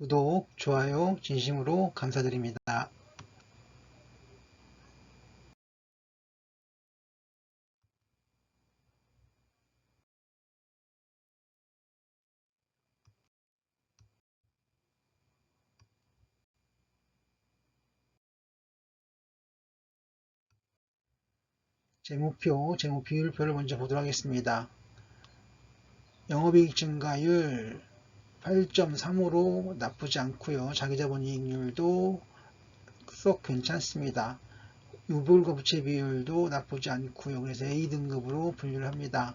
구독, 좋아요 진심으로 감사드립니다. 재무표, 재무 비율표를 먼저 보도록 하겠습니다. 영업이익 증가율 8.35로 나쁘지 않고요. 자기자본이익률도 썩 괜찮습니다. 유불과 부채 비율도 나쁘지 않고요. 그래서 A등급으로 분류를 합니다.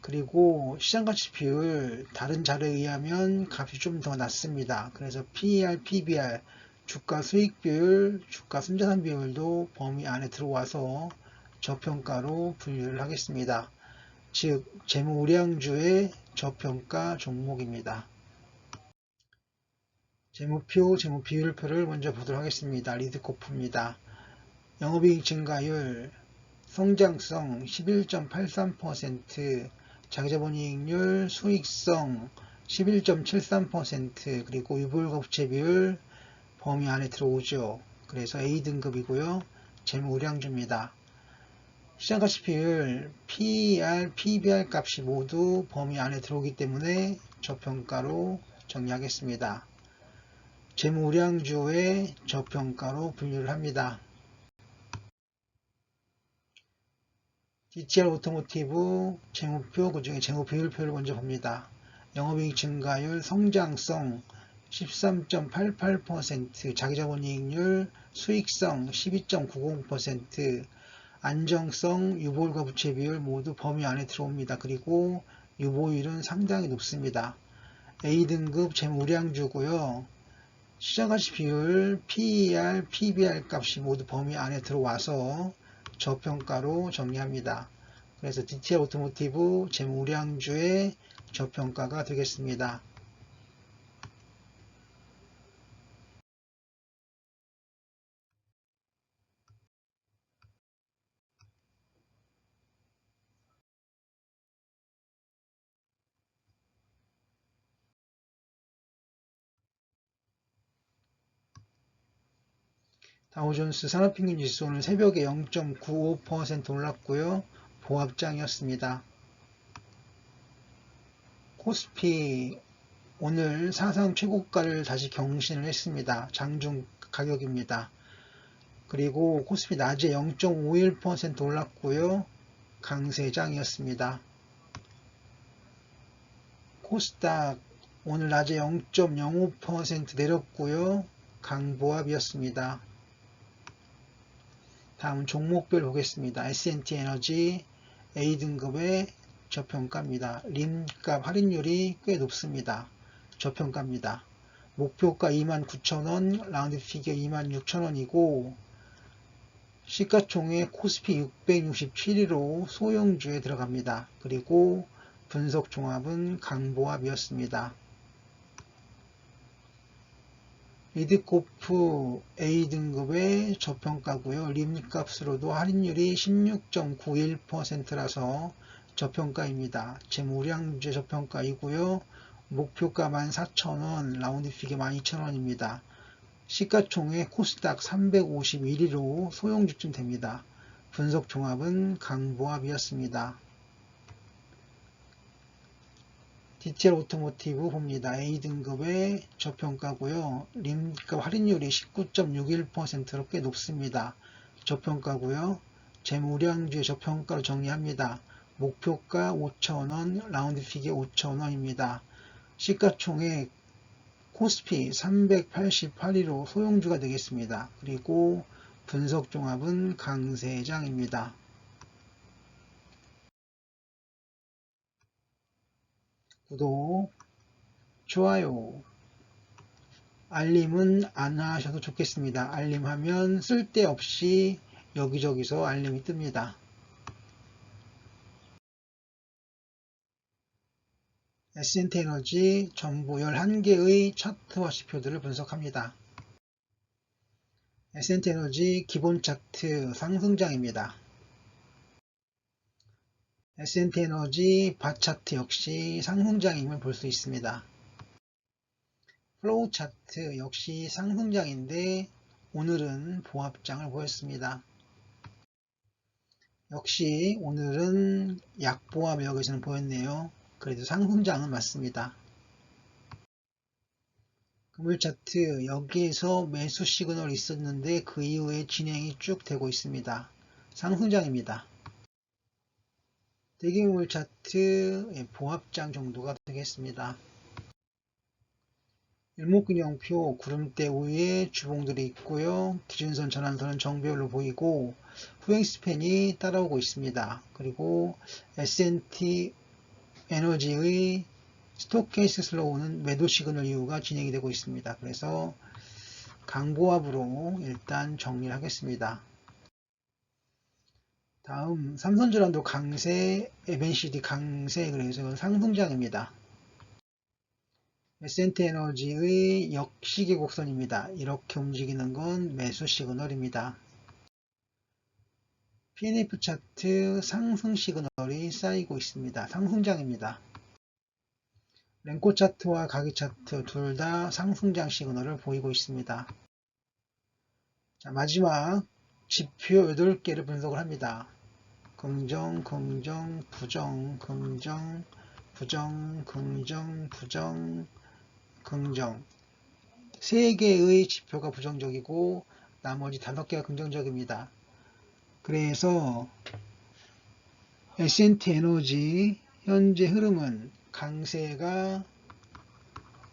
그리고 시장가치 비율 다른 자료에 의하면 값이 좀 더 낮습니다. 그래서 PER, PBR, 주가 수익 비율, 주가 순자산 비율도 범위 안에 들어와서 저평가로 분류를 하겠습니다. 즉 재무 우량주의 저평가 종목입니다. 재무표, 재무비율표를 먼저 보도록 하겠습니다. 리드코프입니다. 영업이익 증가율, 성장성 11.83%, 자기자본이익률, 수익성 11.73%, 그리고 유불거부채 비율 범위 안에 들어오죠. 그래서 A등급이고요. 재무 우량주입니다. 시장가치 비율, PER, PBR 값이 모두 범위 안에 들어오기 때문에 저평가로 정리하겠습니다. 재무우량주의 저평가로 분류를 합니다. DTR 오토모티브 재무표 그 중에 재무 비율표를 먼저 봅니다. 영업이익 증가율 성장성 13.88% 자기자본이익률 수익성 12.90% 안정성 유보율과 부채 비율 모두 범위 안에 들어옵니다. 그리고 유보율은 상당히 높습니다. A등급 재무우량주고요. 시장 가치 비율, PER, PBR 값이 모두 범위 안에 들어와서 저평가로 정리합니다. 그래서 DTR 오토모티브 재무우량주의 저평가가 되겠습니다. 다우존스 산업평균 지수 오늘 새벽에 0.95% 올랐고요. 보합장이었습니다. 코스피 오늘 사상 최고가를 다시 경신을 했습니다. 장중 가격입니다. 그리고 코스피 낮에 0.51% 올랐고요. 강세장이었습니다. 코스닥 오늘 낮에 0.05% 내렸고요. 강보합이었습니다. 다음 종목별 보겠습니다. S&T 에너지 A등급의 저평가입니다. 림값 할인율이 꽤 높습니다. 저평가입니다. 목표가 29,000원, 라운드 피겨 26,000원이고 시가총액 코스피 667위로 소형주에 들어갑니다. 그리고 분석 종합은 강보합이었습니다. 리드코프 A등급의 저평가고요. 림값으로도 할인율이 16.91%라서 저평가입니다. 재무량주의 저평가이고요. 목표가 14,000원, 라운드피게 12,000원입니다. 시가총액 코스닥 351위로 소형주쯤 됩니다. 분석 종합은 강보합이었습니다. DTR 오토모티브 봅니다. A등급의 저평가고요. 림값 할인율이 19.61%로 꽤 높습니다. 저평가고요. 재무량주의 저평가로 정리합니다. 목표가 5,000원, 라운드 피게 5,000원입니다. 시가총액 코스피 388위로 소형주가 되겠습니다. 그리고 분석종합은 강세장입니다. 구독, 좋아요, 알림은 안 하셔도 좋겠습니다. 알림하면 쓸데없이 여기저기서 알림이 뜹니다. S&T 에너지 전부 11개의 차트와 지표들을 분석합니다. S&T 에너지 기본 차트 상승장입니다. S&T 에너지 바차트 역시 상승장임을 볼 수 있습니다. 플로우 차트 역시 상승장인데 오늘은 보합장을 보였습니다. 역시 오늘은 약보합 여기서는 보였네요. 그래도 상승장은 맞습니다. 금일 차트 여기에서 매수 시그널이 있었는데 그 이후에 진행이 쭉 되고 있습니다. 상승장입니다. 대기물 차트 예, 보합장 정도가 되겠습니다. 일목균형표 구름대 위에 주봉들이 있고요. 기준선 전환선은 정배열로 보이고 후행 스팬이 따라오고 있습니다. 그리고 S&T 에너지의 스토케이스 슬로우는 매도 시그널 이후가 진행이 되고 있습니다. 그래서 강보합으로 일단 정리를 하겠습니다. 다음 삼선전환도 강세, MNCD 강세 그래서 이건 상승장입니다. 에센트 에너지의 역시계 곡선입니다. 이렇게 움직이는 건 매수 시그널입니다. PNF 차트 상승 시그널이 쌓이고 있습니다. 상승장입니다. 랭코 차트와 가기 차트 둘 다 상승장 시그널을 보이고 있습니다. 자, 마지막 지표 8개를 분석을 합니다. 긍정, 긍정, 부정, 긍정, 부정, 긍정, 부정, 긍정. 3개의 지표가 부정적이고 나머지 5개가 긍정적입니다. 그래서 S&T 에너지 현재 흐름은 강세가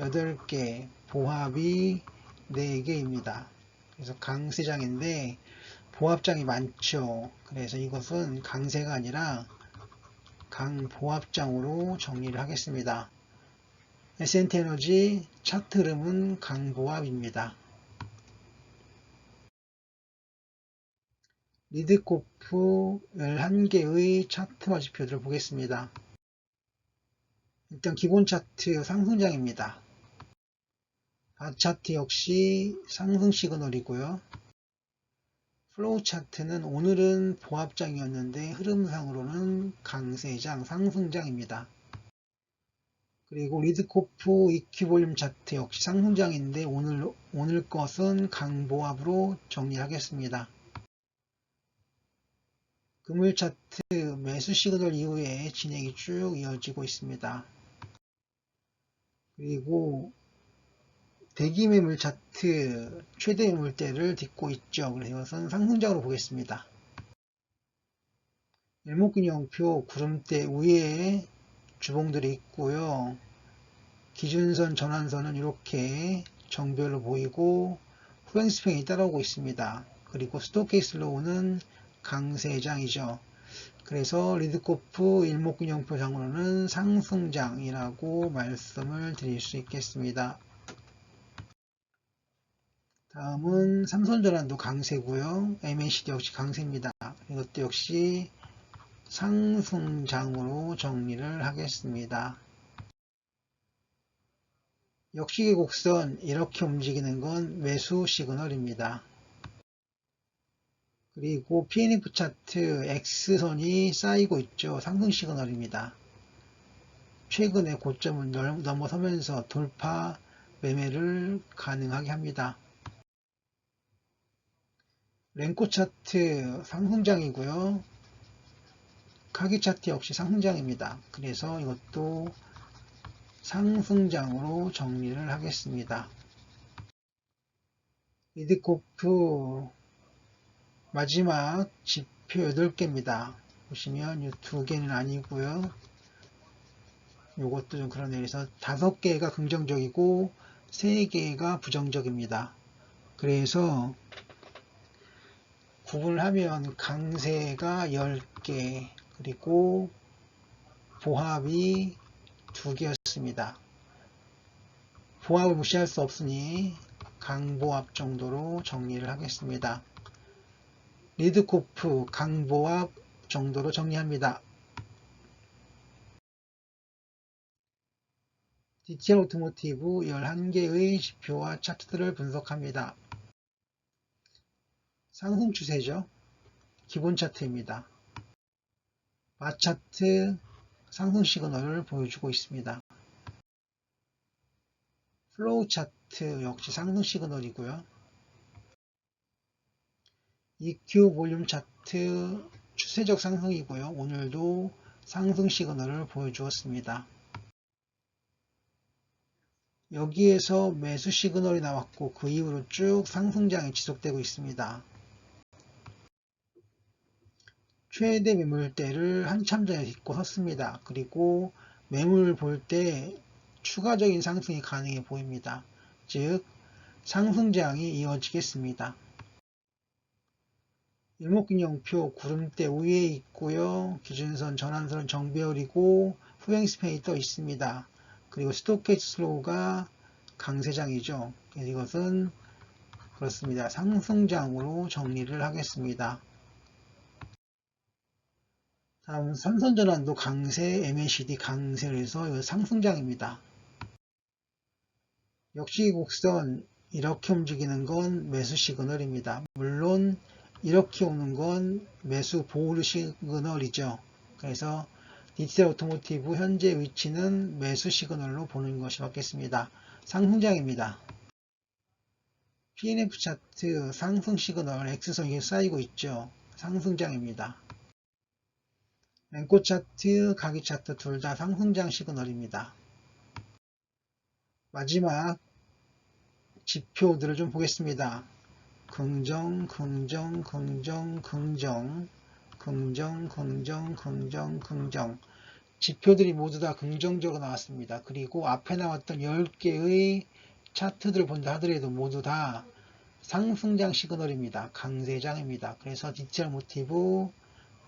8개, 보합이 4개입니다. 그래서 강세장인데 보합장이 많죠. 그래서 이것은 강세가 아니라 강보합장으로 정리를 하겠습니다. S&T 에너지 차트 흐름은 강보합입니다. 리드코프 11개의 차트와 지표들을 보겠습니다. 일단 기본 차트 상승장입니다. 바 차트 역시 상승 시그널이고요. 플로우 차트는 오늘은 보합장이었는데 흐름상으로는 강세장, 상승장입니다. 그리고 리드코프 이큐볼륨 차트 역시 상승장인데 오늘 오늘 것은 강보합으로 정리하겠습니다. 금일 차트 매수 시그널 이후에 진행이 쭉 이어지고 있습니다. 그리고 대기 매물 차트 최대 매물대를 딛고 있죠. 그래서 이것은 상승장으로 보겠습니다. 일목균형표 구름대 위에 주봉들이 있고요. 기준선 전환선은 이렇게 정별로 보이고 후행스팽이 따라오고 있습니다. 그리고 스토케이슬로우는 강세장이죠. 그래서 리드코프 일목균형표상으로는 상승장이라고 말씀을 드릴 수 있겠습니다. 다음은 삼선전환도 강세고요. MACD 역시 강세입니다. 이것도 역시 상승장으로 정리를 하겠습니다. 역시계 곡선 이렇게 움직이는 건 매수 시그널입니다. 그리고 PNF 차트 X선이 쌓이고 있죠. 상승 시그널입니다. 최근에 고점을 넘어서면서 돌파 매매를 가능하게 합니다. 랭코 차트 상승장이고요. 카기 차트 역시 상승장입니다. 그래서 이것도 상승장으로 정리를 하겠습니다. 리드코프 마지막 지표 8개입니다. 보시면 이두 개는 아니고요. 이것도 좀 그러네요. 그래서 다섯 개가 긍정적이고 세 개가 부정적입니다. 그래서 구분을 하면 강세가 10개 그리고 보합이 2개였습니다. 보합을 무시할 수 없으니 강보합 정도로 정리를 하겠습니다. 리드코프 강보합 정도로 정리합니다. DTL 오토모티브 11개의 지표와 차트들을 분석합니다. 상승 추세죠. 기본 차트입니다. 마차트 상승 시그널을 보여주고 있습니다. 플로우 차트 역시 상승 시그널이고요. EQ 볼륨 차트 추세적 상승이고요. 오늘도 상승 시그널을 보여주었습니다. 여기에서 매수 시그널이 나왔고 그 이후로 쭉 상승장이 지속되고 있습니다. 최대 매물대를 한참 전에 딛고 섰습니다. 그리고 매물 볼 때 추가적인 상승이 가능해 보입니다. 즉 상승장이 이어지겠습니다. 일목균형표 구름대 위에 있고요. 기준선 전환선은 정배열이고 후행 스팬이 떠 있습니다. 그리고 스토케지 슬로우가 강세장이죠. 이것은 그렇습니다. 상승장으로 정리를 하겠습니다. 다음 삼선전환도 강세, MACD 해서 이거 상승장입니다. 역시 곡선 이렇게 움직이는 건 매수 시그널입니다. 물론 이렇게 오는 건 매수 보호 시그널이죠. 그래서 디지털 오토모티브 현재 위치는 매수 시그널로 보는 것이 맞겠습니다. 상승장입니다. PNF 차트 상승 시그널 X선이 쌓이고 있죠. 상승장입니다. 랭코 차트, 가기 차트 둘 다 상승장 시그널입니다. 마지막 지표들을 좀 보겠습니다. 긍정, 긍정, 긍정, 긍정, 긍정, 긍정, 긍정, 긍정. 지표들이 모두 다 긍정적으로 나왔습니다. 그리고 앞에 나왔던 10개의 차트들을 본다 하더라도 모두 다 상승장 시그널입니다. 강세장입니다. 그래서 디지털 모티브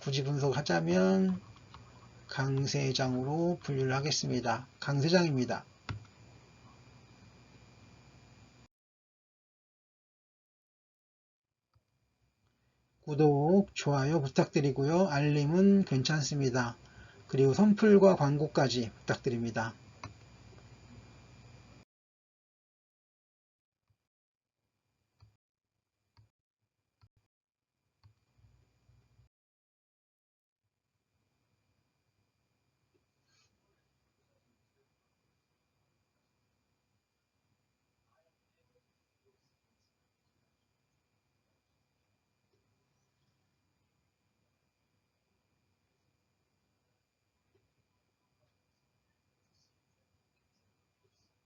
굳이 분석하자면 강세장으로 분류를 하겠습니다. 강세장입니다. 구독, 좋아요 부탁드리고요. 알림은 괜찮습니다. 그리고 선플과 광고까지 부탁드립니다.